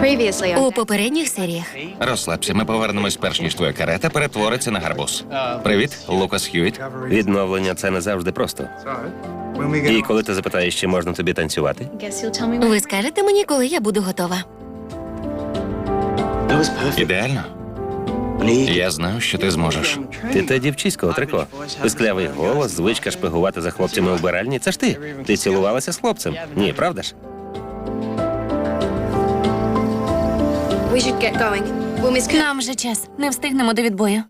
Previously У попередніх серіях Розслабся, ми повернемось перш ніж твоя карета перетвориться на гарбуз. Привіт, Лукас Хьюіт. Відновлення це не завжди просто. І коли ти запитаєш, чи можна тобі танцювати, ви скажете мені, коли я буду готова. Ідеально. Я знав, що ти зможеш. ти та дівчиського трико. Писклявий голос, звичка шпигувати за хлопцями у вбиральні. Це ж ти. Ти цілувалася з хлопцем. Ні, правда ж? We should get going. We'll miss Нам вже час. Не встигнемо до відбою.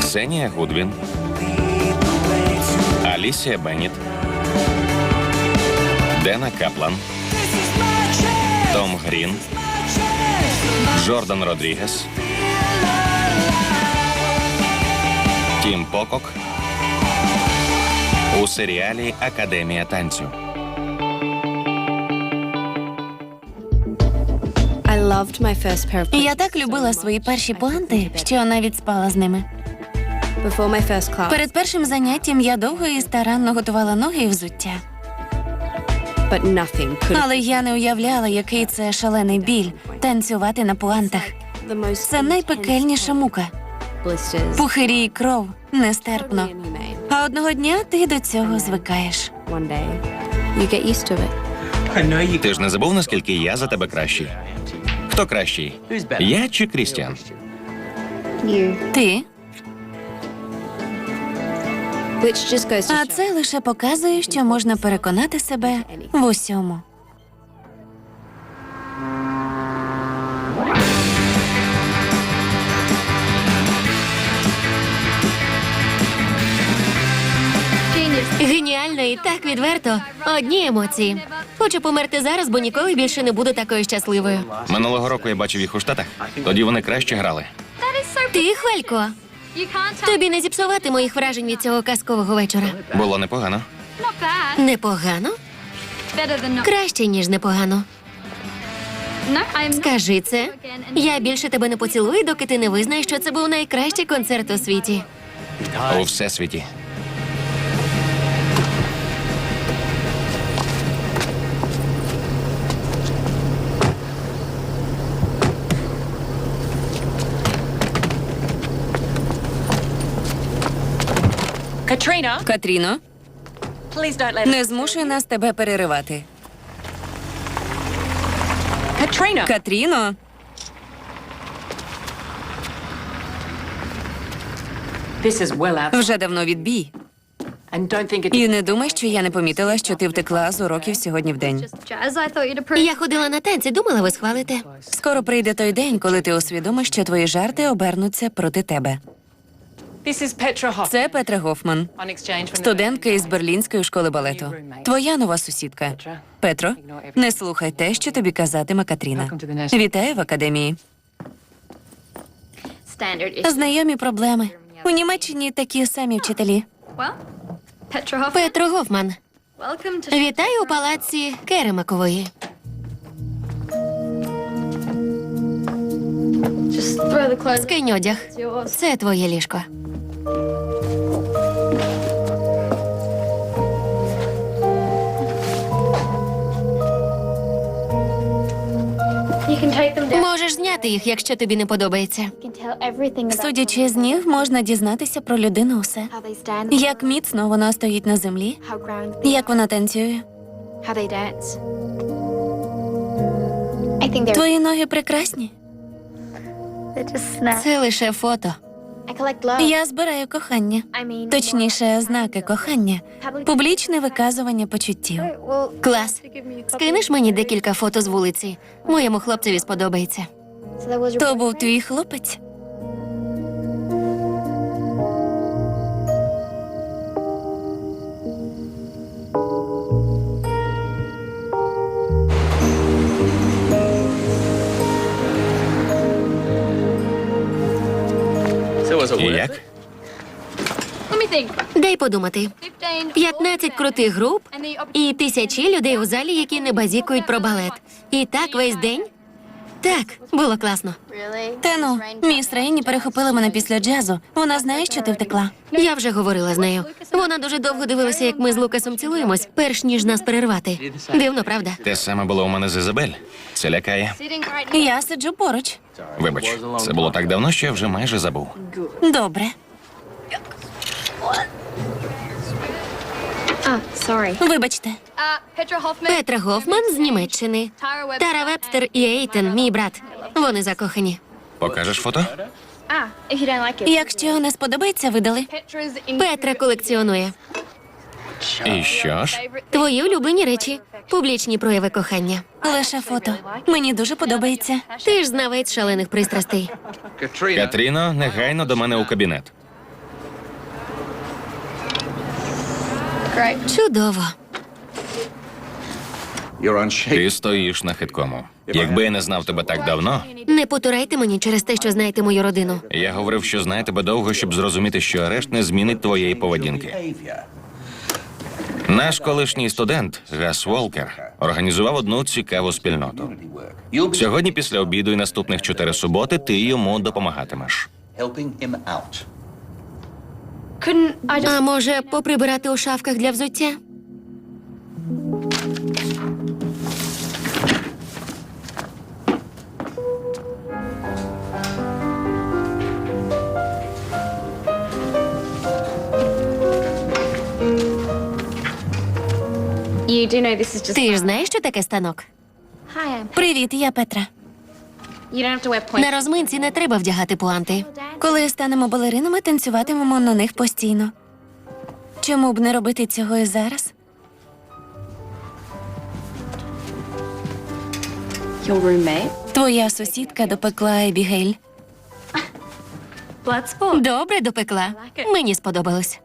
Ксенія Гудвін. Алісія Бенніт. Дена Каплан. Том Грін. Джордан Родрігес. Тім Покок. У серіалі Академія танцю. I loved my first pair of Я так любила свої перші пуанти, що навіть спала з ними. before my first class, Перед першим заняттям я довго і старанно готувала ноги і взуття. But nothing could. Але я не уявляла, який це шалений біль танцювати на пуантах. The most Це найпекельніша мука. blisters. Пухирі і кров нестерпно. А одного дня ти до цього звикаєш. One day, you get used to it. Ти ж не забув, наскільки я за тебе кращий. Хто кращий? Я чи Крістіан? You. Ти, а це лише показує, що можна переконати себе в усьому. Геніально і так відверто. Одні емоції. Хочу померти зараз, бо ніколи більше не буду такою щасливою. Минулого року я бачив їх у Штатах. Тоді вони краще грали. Ти, Хвалько, тобі не зіпсувати моїх вражень від цього казкового вечора. Було непогано. Непогано? Краще, ніж непогано. Скажи це. Я більше тебе не поцілую, доки ти не визнаєш, що це був найкращий концерт у світі. У всесвіті. Katrina, Катріно, please don't let не змушуй нас тебе переривати. Katrina. Катріно, This is well out. вже давно відбій. And don't think it. І не думай, що я не помітила, що ти втекла з уроків сьогодні в день. Я ходила на танці, думала, ви схвалите. Скоро прийде той день, коли ти усвідомиш, що твої жарти обернуться проти тебе. This is Petra Hoff. Це Петра Гофман, студентка із Берлінської школи балету. Твоя нова сусідка. Петро, не слухай те, що тобі казатиме Катріна. Вітаю в академії. Знайомі проблеми. У Німеччині такі самі вчителі. Петро Гофман. Вітаю у палаці Керемакової. Скинь одяг. Це твоє ліжко. Можеш зняти їх, якщо тобі не подобається. Судячи з них, можна дізнатися про людину усе. Як міцно вона стоїть на землі, як вона танцює. Твої ноги прекрасні. Це лише фото. Я збираю кохання, точніше, знаки кохання, публічне виказування почуттів. Клас. Скинеш мені декілька фото з вулиці. Моєму хлопцеві сподобається. То був твій хлопець. Дай подумати. 15 крутих груп і тисячі людей у залі, які не базікують про балет. І так весь день? Так, було класно. Та ну, міс Рейні перехопила мене після джазу. Вона знає, що ти втекла. Я вже говорила з нею. Вона дуже довго дивилася, як ми з Лукасом цілуємось, перш ніж нас перервати. Дивно, правда? Те саме було у мене з Ізабель. Це лякає. Я сиджу поруч. Вибач, це було так давно, що я вже майже забув. Добре. Вибачте. Петра Гофман з Німеччини. Тара Вебстер і Ейтен, мій брат. Вони закохані. Покажеш фото? Якщо не сподобається, видали. Петра колекціонує. І що ж? Твої улюблені речі, публічні прояви кохання. Лише фото. Мені дуже подобається. Ти ж знавець шалених пристрастей. Катріно, негайно до мене у кабінет. Чудово. Ти стоїш на хиткому. Якби я не знав тебе так давно, Не потурайте мені через те, що знаєте мою родину. я говорив, що знаю тебе довго, щоб зрозуміти, що арешт не змінить твоєї поведінки. Наш колишній студент Гас Волкер організував одну цікаву спільноту. Сьогодні, після обіду і наступних чотири суботи, ти йому допомагатимеш. helping him out. Couldn't I just А може, поприбирати у шафках для взуття? You do know this is just. Ти ж знаєш, що таке станок? Hi, I'm. Привіт, я Петра. На розминці не треба вдягати пуанти. Коли станемо балеринами, танцюватимемо на них постійно. Чому б не робити цього і зараз? Твоя сусідка допекла. Bloodsport. Добре допекла. Мені сподобалось.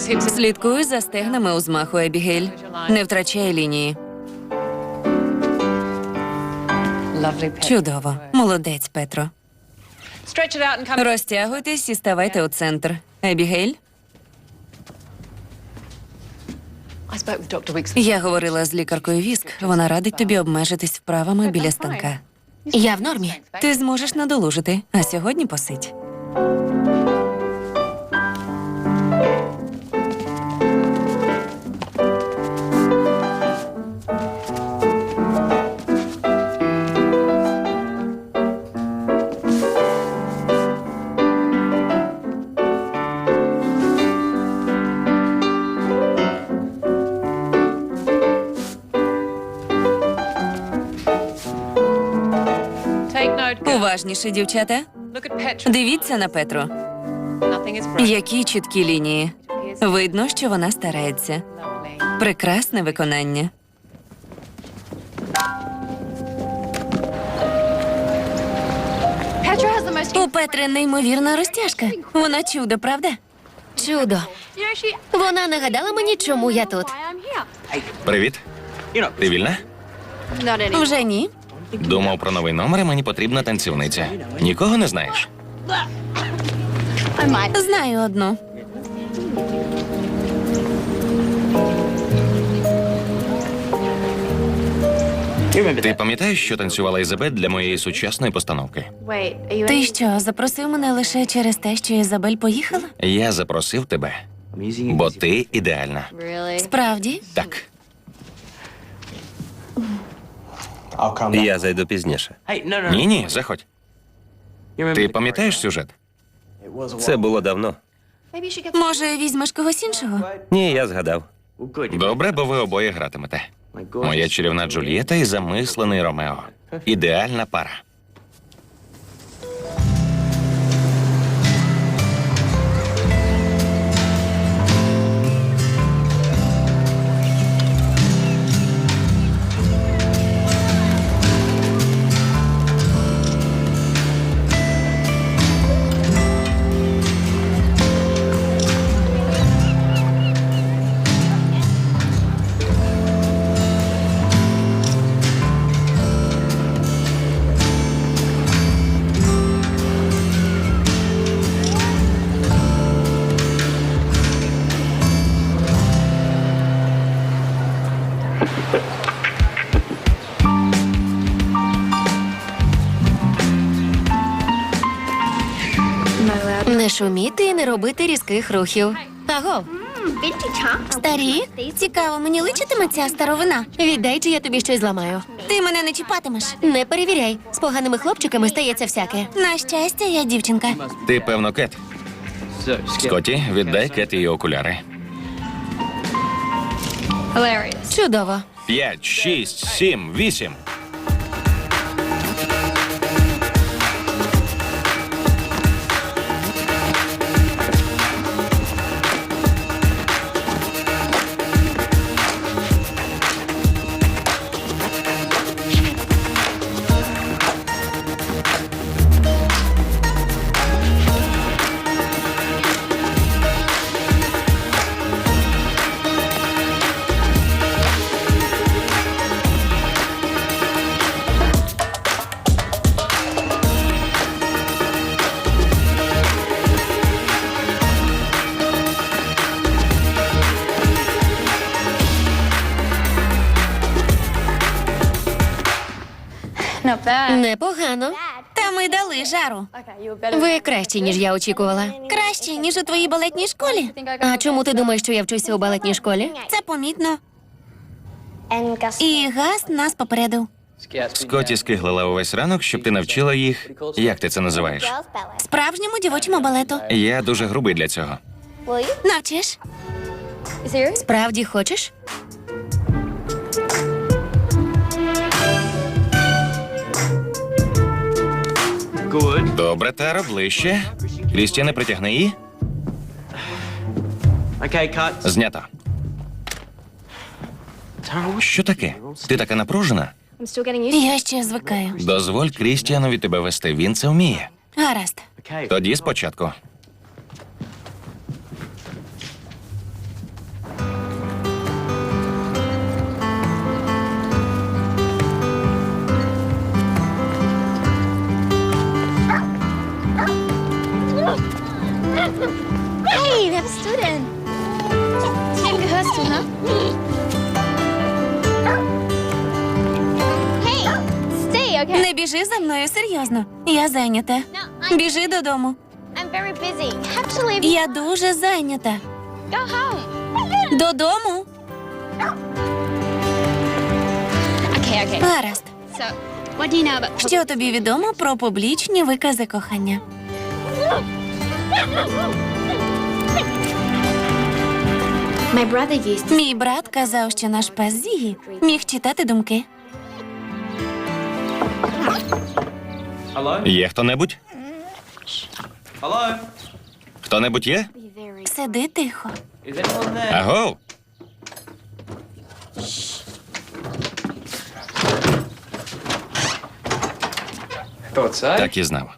Слідкуй за стегнами у змаху Ебігейль. Не втрачай лінії. Чудово. Молодець, Петро. Розтягуйтесь і ставайте у центр. Wicks. я говорила з лікаркою Віск. Вона радить тобі обмежитись вправами біля станка. Я в нормі. Ти зможеш надолужити, а сьогодні посидь. Уважніше, дівчата. Дивіться на Петру. Які чіткі лінії. Видно, що вона старається. Прекрасне виконання. У Петри неймовірна розтяжка. Вона чудо, правда? Чудо. Вона нагадала мені, чому я тут. Привіт. Ти вільна? Вже ні. Думав про новий номер, і мені потрібна танцівниця. Нікого не знаєш? Знаю одну. Ти пам'ятаєш, що танцювала Ізабель для моєї сучасної постановки? Ти що, запросив мене лише через те, що Ізабель поїхала? Я запросив тебе, бо ти ідеальна. Справді? Так. Я зайду пізніше. Ні, ні, заходь. Ти пам'ятаєш сюжет? Це було давно. Може, візьмеш когось іншого? Ні, я згадав. Добре, бо ви обоє гратимете. Моя чарівна Джульєта і замислений Ромео. Ідеальна пара. Шуміти і не робити різких рухів. Аго, старі, цікаво, мені личитиме ця старовина. Віддай, чи я тобі щось зламаю. Ти мене не чіпатимеш. Не перевіряй. З поганими хлопчиками стається всяке. На щастя, я дівчинка. Ти, певно, Кет. Скотті, віддай Кет її окуляри. Чудово. П'ять, шість, сім, вісім. Непогано. Та ми дали жару. Ви краще, ніж я очікувала. Краще, ніж у твоїй балетній школі. А чому ти думаєш, що я вчуся у балетній школі? Це помітно. І газ нас попередив. Скотті скиглила увесь ранок, щоб ти навчила їх. Як ти це називаєш? Справжньому дівочому балету. Я дуже грубий для цього. Навчиш? Справді хочеш? Добре, Таро, ближче. Крістіане, притягни її. Знято. Що таке? Ти така напружена? Я ще звикаю. Дозволь Крістіанові тебе вести. Він це вміє. Гаразд. Тоді спочатку. Не біжи за мною серйозно. Я зайнята. Біжи додому. Я дуже зайнята. Додому. Гаразд. Що тобі відомо про публічні викази кохання? Мій брат казав, що наш пес Зігі міг читати думки. Є хто-небудь? Хто-небудь є? Сиди тихо. Is? Аго! Так і знав.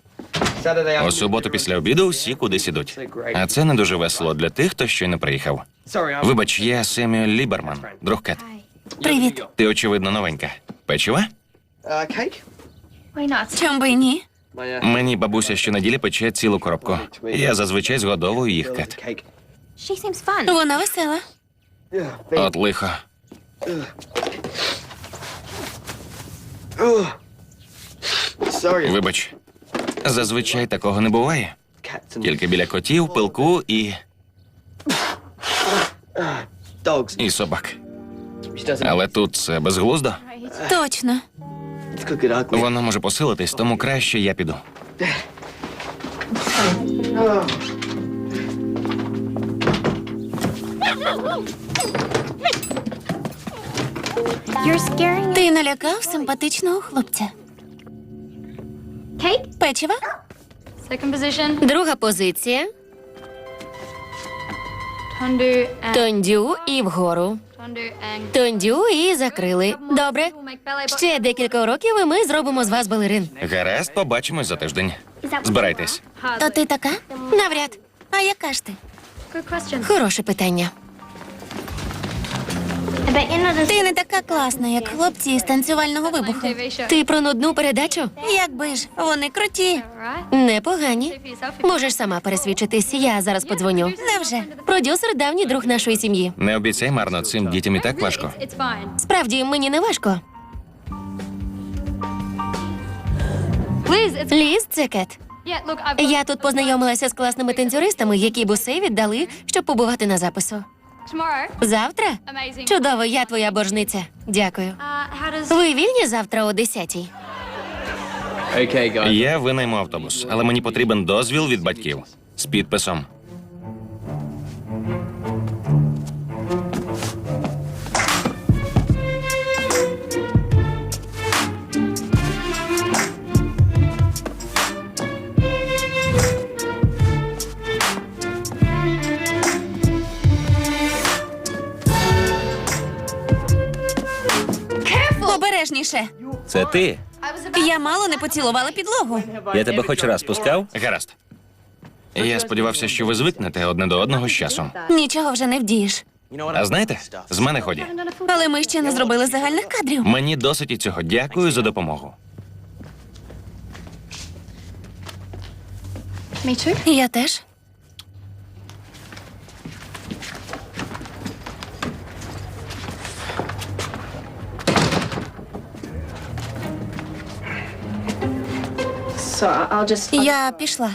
У суботу після обіду всі кудись ідуть. А це не дуже весело для тих, хто щойно приїхав. Вибач, я Семюель Ліберман, друг Кет. Привіт. Ти, очевидно, новенька. Печива? Uh? Чом би й ні? Мені бабуся щонеділі пече цілу коробку. Я зазвичай згодовую їх Кет. Вона весела. От лихо. Вибач. Зазвичай такого не буває. Тільки біля котів, пилку і. і собак. Але тут це безглуздо. Точно. Воно може посилитись, тому краще я піду. Ти налякав симпатичного хлопця. Печива? Second position. Друга позиція. And Тондю і вгору. And. Тондю і закрили. Добре. Ще декілька уроків, і ми зробимо з вас балерин. Гаразд, побачимось за тиждень. Збирайтесь. То ти така? Навряд. А яка ж ти? Good question. Хороше питання. Ти не така класна, як хлопці з танцювального вибуху. Ти про нудну передачу? Якби ж, вони круті. Непогані. Можеш сама пересвідчитись, я зараз подзвоню. Невже? Продюсер давній друг нашої сім'ї. Не обіцяй марно, цим дітям і так важко. Справді, мені не важко. Ліз, це Кет. Я тут познайомилася з класними танцюристами, які буси віддали, щоб побувати на запису. Tomorrow. Завтра? Чудово, я твоя боржниця. Дякую. Uh, Ви вільні завтра о 10-й? Я винайму автобус, але мені потрібен дозвіл від батьків з підписом. Обережніше. Це ти? Я мало не поцілувала підлогу. Я тебе хоч раз пускав? Гаразд. Я сподівався, що ви звикнете одне до одного з часом. Нічого вже не вдієш. А знаєте, з мене ході. Але ми ще не зробили загальних кадрів. Мені досить і цього. Дякую за допомогу. Я теж. Я пішла.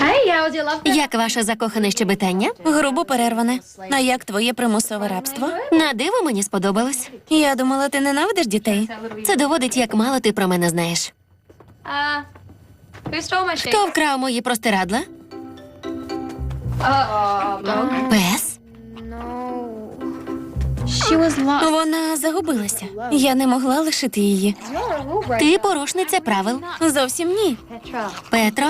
Hey, how was your love? Як ваше закохане щебетання? Грубо перерване. А як твоє примусове рабство? На диво мені сподобалось. Я думала, ти ненавидиш дітей. Це доводить, як мало ти про мене знаєш. Хто вкрав мої простирадла? Пес? she was lost. Вона загубилася. Я не могла лишити її. Ти порушниця правил. Зовсім ні. Петро,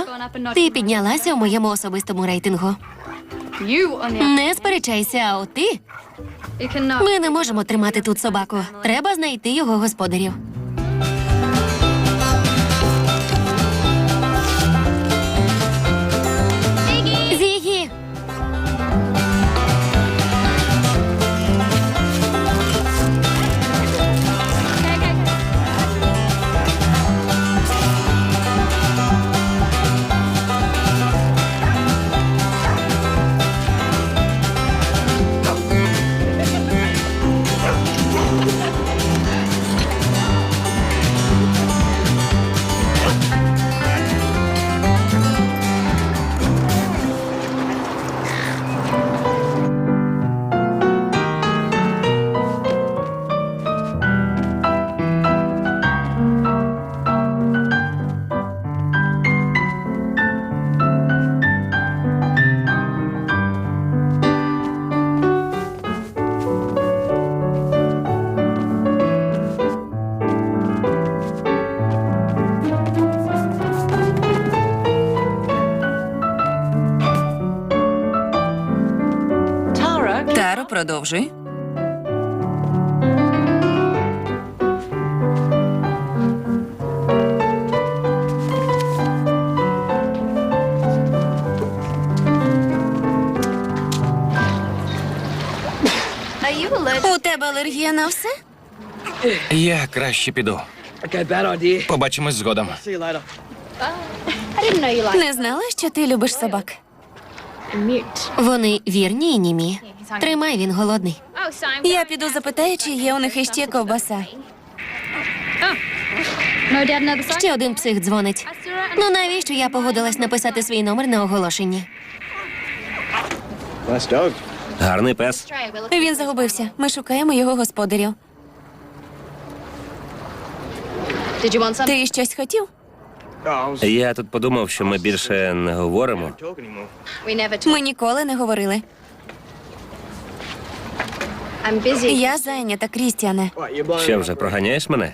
ти піднялася у моєму особистому рейтингу. Не сперечайся, а от ти. Ми не можемо тримати тут собаку. Треба знайти його господарів. Allergic? У тебе алергія на все? Я краще піду. Побачимось згодом. Не знала, що ти любиш собак. Вони вірні і німі. Тримай, він голодний. Я піду запитаю, чи є у них іще ковбаса. Ще один псих дзвонить. Ну навіщо я погодилась написати свій номер на оголошенні? Гарний пес. Він загубився. Ми шукаємо його господарів. Ти щось хотів? Я тут подумав, що ми більше не говоримо. Ми ніколи не говорили. I'm busy. Я зайнята, Крістіане. Що вже проганяєш мене?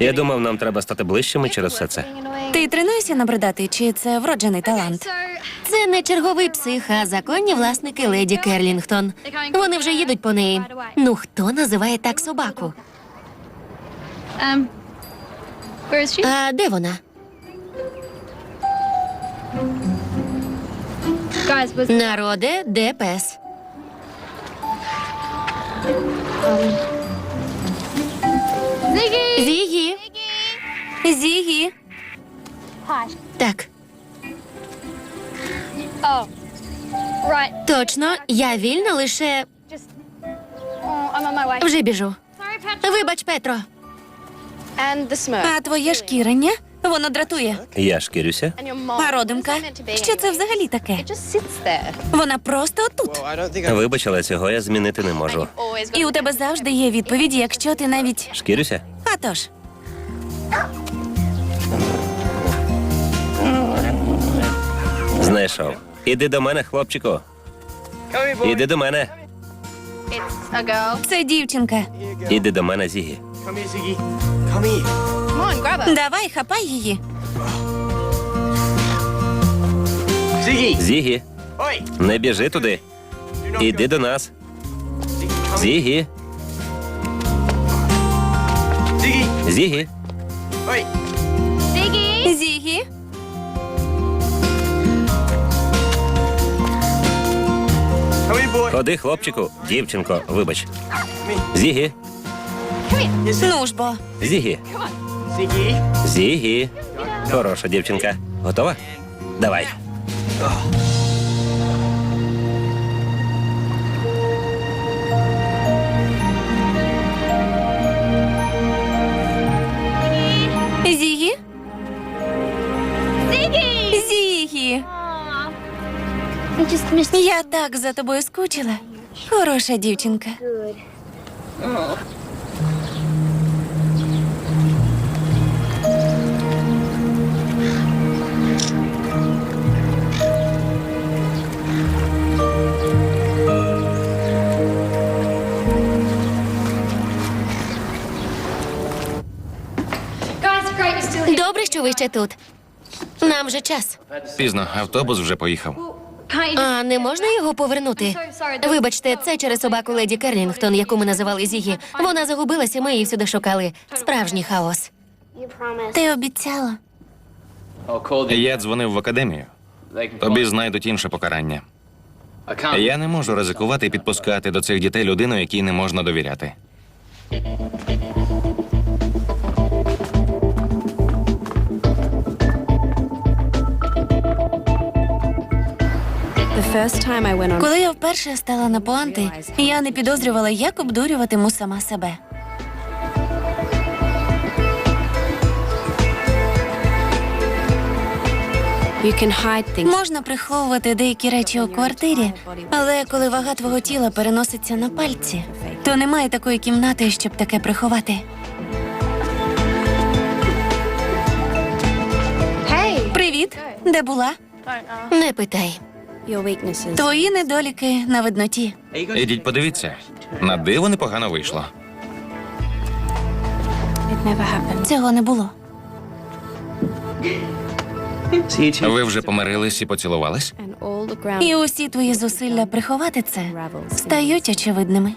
Я думав, нам треба стати ближчими через все це. Ти тренуєшся набридати, чи це вроджений талант? Це не черговий псих, а законні власники леді Керлінгтон. Вони вже їдуть по неї. Ну хто називає так собаку? Um? А де вона? Народе, де пес? Зігі. Зігі. Так, точно, я вільна лише вже біжу. Вибач, Петро. А твоє шкірення? Воно дратує. Я шкірюся. А родимка? Що це взагалі таке? Вона просто тут. Вибач, але цього я змінити не можу. І у тебе завжди є відповіді, якщо ти навіть. Шкірюся? А тож. Знайшов. Іди до мене, хлопчику. Іди до мене. Це дівчинка. Іди до мене, Зігі. Come here, Ziggy. Come here. Come on, grab her. Давай, хапай її. Ziggy. Зігі, не біжи туди. Іди до нас. Зігі, Ziggy. Зігі. Зігі. Ходи, хлопчику. Дівчинко, вибач. Зігі, Ну ж бо. Зігі, Ziggy. Зігі. Хороша дівчинка. Готова? Давай. Зігі? Ziggy! Зігі. I just missed Я так за тобою скучила. Хороша дівчинка. Ще тут. Нам же час. Пізно, автобус вже поїхав. А не можна його повернути? Вибачте, це через собаку леді Керлінгтон, яку ми називали Зігі. Вона загубилася, ми її всюди шукали. Справжній хаос. Ти обіцяла. Я дзвонив в академію. Тобі знайдуть інше покарання. Я не можу ризикувати і підпускати до цих дітей людину, якій не можна довіряти. Коли я вперше стала на пуанти, я не підозрювала, як обдурюватиму сама себе. Можна приховувати деякі речі у квартирі, але коли вага твого тіла переноситься на пальці, то немає такої кімнати, щоб таке приховати. Hey. Привіт, де була? Не питай. Твої недоліки на видноті. Ідіть, подивіться. На диво непогано вийшло. Цього не було. Ви вже помирились і поцілувались? І усі твої зусилля приховати це стають очевидними.